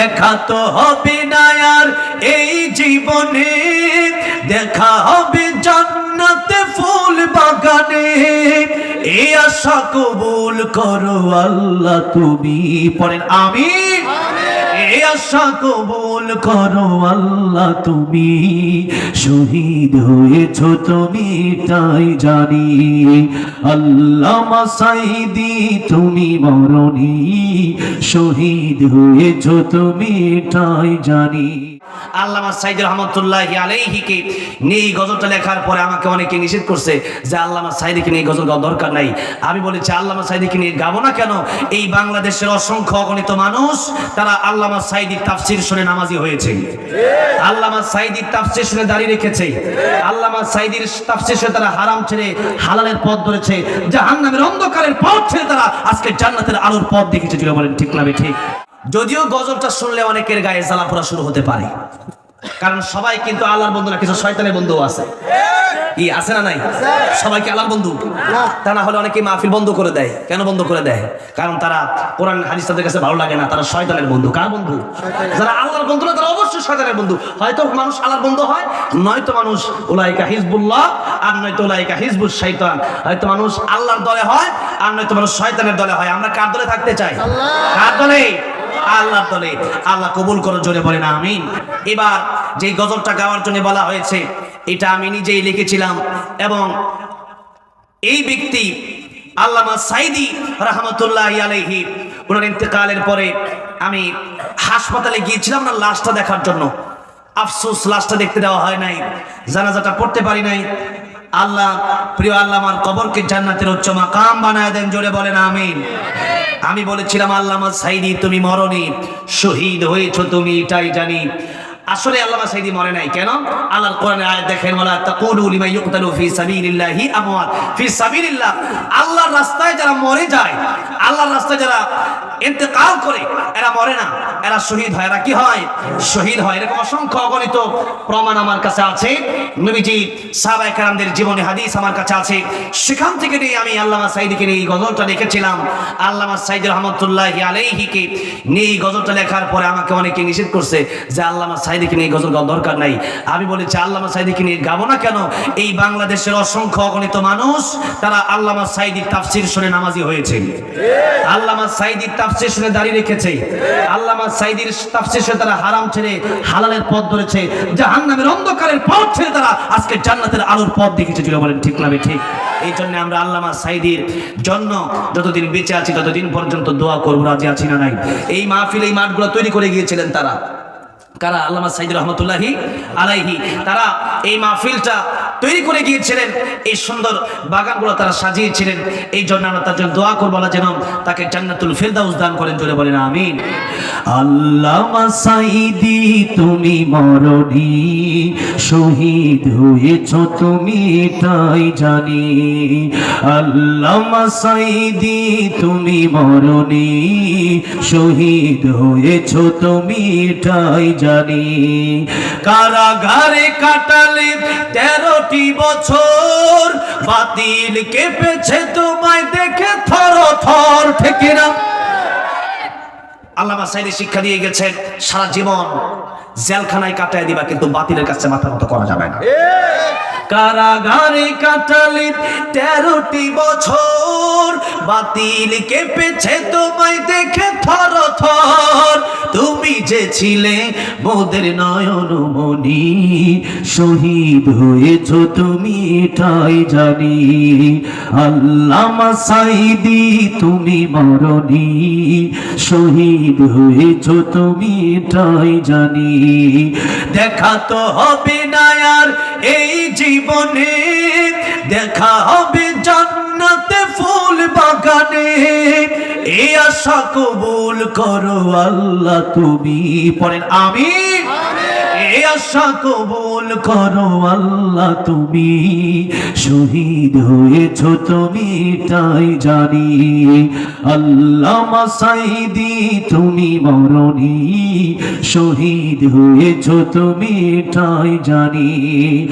দেখা তো হবে না আর এই জীবনে। দেখা হবে জান্নাতে ফুল বাগানে। এই আশা কবুল করো আল্লাহ তুমি। পরে আমি আশা কবুল করো আল্লাহ, তুমি শহীদ হয়েছ, তুমি তাই জানি। আল্লাহ মাসাইদি, তুমি মরণি, শহীদ হয়েছ, তুমি তাই জানি। আল্লামা এই গজলটা লেখার পরে আমাকে অনেকে নিষেধ করছে যে গজল গাওয়ার দরকার নাই। আমি বলেছি গাবো না কেন? এই বাংলাদেশের অসংখ্য মানুষ, তারা সাইদির তাফসির শুনে নামাজি হয়েছে। আল্লামা সাইদির তাফসির শুনে দাঁড়িয়ে রেখেছে। আল্লামা সাইদির তাফসির শুনে তারা হারাম ছেড়ে হালালের পথ ধরেছে। জাহান্নামের অন্ধকারের পথ ছেড়ে তারা আজকে জান্নাতের আলোর পথ দেখেছে। বলেন, ঠিক না ঠিক? যদিও গজলটা শুনলে অনেকের গায়ে জ্বালা পোড়া শুরু হতে পারে। কারণ সবাই কিন্তু আল্লাহর বন্ধু না কিছু শয়তানের বন্ধু আছে। কি আছে না নাই? সবাইকে আল্লাহর বন্ধু। তা না হলে অনেকে মাহফিল বন্ধ করে দেয়। কেন বন্ধ করে দেয়? কারণ তারা কোরআন হাদিস তাদের কাছে ভালো লাগে না তারা শয়তানের বন্ধু। কার বন্ধু? যারা আল্লাহর বন্ধু না তারা অবশ্যই শয়তানের বন্ধু। হয়তো মানুষ আল্লাহর বন্ধু হয় নয়তো মানুষ উলাইকা হিজবুল্লাহ আর নয়তো উলাইকা হিজবুল শয়তান। হয়তো মানুষ আল্লাহর দলে হয় আর নয়তো মানুষ শয়তানের দলে হয়। আমরা কার দলে থাকতে চাই? কার দলে? আল্লাহ দলে। আল্লাহ কবুল করো জোরে বলেন, আমিন। এবার যে গজলটা গাওয়ার জন্য বলা হয়েছে, এটা আমি নিজেই লিখেছিলাম এবং এই ব্যক্তি আল্লামা সাইদি রহমতুল্লাহ আলাইহি, ওনার ইন্তেকালের পরে আমি হাসপাতালে গিয়েছিলাম না, লাশটা দেখার জন্য। আফসোস, লাশটা দেখতে দেওয়া হয় নাই, জানাজাটা পড়তে পারি নাই। আল্লাহ, প্রিয় আল্লাহ আমার কবরকে জান্নাতের উচ্চ মাকাম বানায় দেন, জোরে বলেন আমিন। আমি বলেছিলাম, আল্লামা সাইদি, তুমি মরনি, শহীদ হয়েছো তুমি, এটাই জানি। আসলে আল্লামা সাইদি মরে নাই। কেন? আল্লাহর কোরআনে আয়াত দেখেন, ওয়ালা তাকুলু লিমা ইউকতালু ফি সাবিলিল্লাহি আমওয়াত। ফি সাবিলিল্লাহ, আল্লাহর রাস্তায় যারা মরে যায়, আল্লাহর রাস্তায় যারা ইন্তেকাল করে, এরা মরে না। এরা শহীদ হয়। এরা কি হয়? শহীদ হয়। এরকম অসংখ্য অগণিত প্রমাণ আমার কাছে আছে। নবীজি সাহাবায়ে কেরামদের জীবনী হাদিস আমার কাছে আছে। সেখান থেকে নিয়ে আমি আল্লামা সাইদিকে নিয়ে এই গজলটা লিখেছিলাম। আল্লামা সাইদ রহমতুল্লাহ আলাইহিকে নিয়ে এই গজলটা লেখার পরে আমাকে অনেকে নিষেধ করছে যে আল্লামা সাইদিকে নিয়ে গজল গাওয়ার দরকার নাই। আমি বলেছি, আল্লামা সাইদিকে নিয়ে গাবো না কেন? এই বাংলাদেশের অসংখ্য অগণিত মানুষ, তারা আল্লামা সাইদির তাফসির শুনে নামাজি হয়েছে। আল্লামা সাইদির তাফসির শুনে দাঁড়িয়ে রেখেছে। আল্লামা সাইদির তাফসির শুনে তারা হারাম ছেড়ে, হালালের পথ ধরেছে। জাহান্নামের অন্ধকারের পথ ছেড়ে তারা আজকে জান্নাতের আলোর পথ দেখেছে যেটা বলেন, ঠিক না ঠিক? এই জন্য আমরা আল্লামা সাইদির জন্য যতদিন বেঁচে আছি, ততদিন পর্যন্ত দোয়া করব, রাজি আছি না নাই? এই মাহফিল, এই মাঠগুলো তৈরি করে গিয়েছিলেন তারা। কারা? আল্লামা সাইদ রহমতুল্লাহি আলাইহি। তারা এই মাহফিলটা তৈরি করে গিয়েছিলেন। এই সুন্দর বাগানগুলো তারা সাজিয়েছিলেন। এই জন্য আমরা তার জন্য দোয়া করব যেন তাকে জান্নাতুল ফেরদাউস দান করেন, জোরে বলেন, আমিন। আল্লামা সাইদি, তুমি মরণি, শহীদ হয়েছ তুমি, তাই জানি। আল্লামা সাইদি, তুমি মরণি, শহীদ হয়েছ তুমি, তাই জানি। কারাগারে কাটালে তেরোটি বছর। বাতিল কেঁপেছে তোমায় দেখে থর থর থেকে না? আল্লাহ সাইডে শিক্ষা দিয়ে গেছেন, সারা জীবন জেলখানায় কাটায় দিবা, কিন্তু বাতিলের কাছে মাথা মতো করা যাবে না। কারাগারে কাটালে তেরোটি বছর। বাতিল কেঁপেছে তোমায় দেখে থর থর তুমি যে ছিলে মোদের নয়ন মনি শহীদ হয়েছ তুমি এটাই জানি। আল্লামা সাইদি তুমি মরণি, শহীদ হয়েছ তুমি এটাই জানি। দেখা তো হবে না আর এই জীবনে দেখা হবে জান্নাতে ফুল বাগানে। এই আশা কবুল করো আল্লাহ তুমি। পড়েন আমি এই আশা কবুল করো আল্লাহ তুমি। শহীদ হয়েছ তুমি, তাই জানি। আল্লাহ মাসাইদি, তুমি মরণি। শহীদ হয়েছ তুমি, তাই জানি।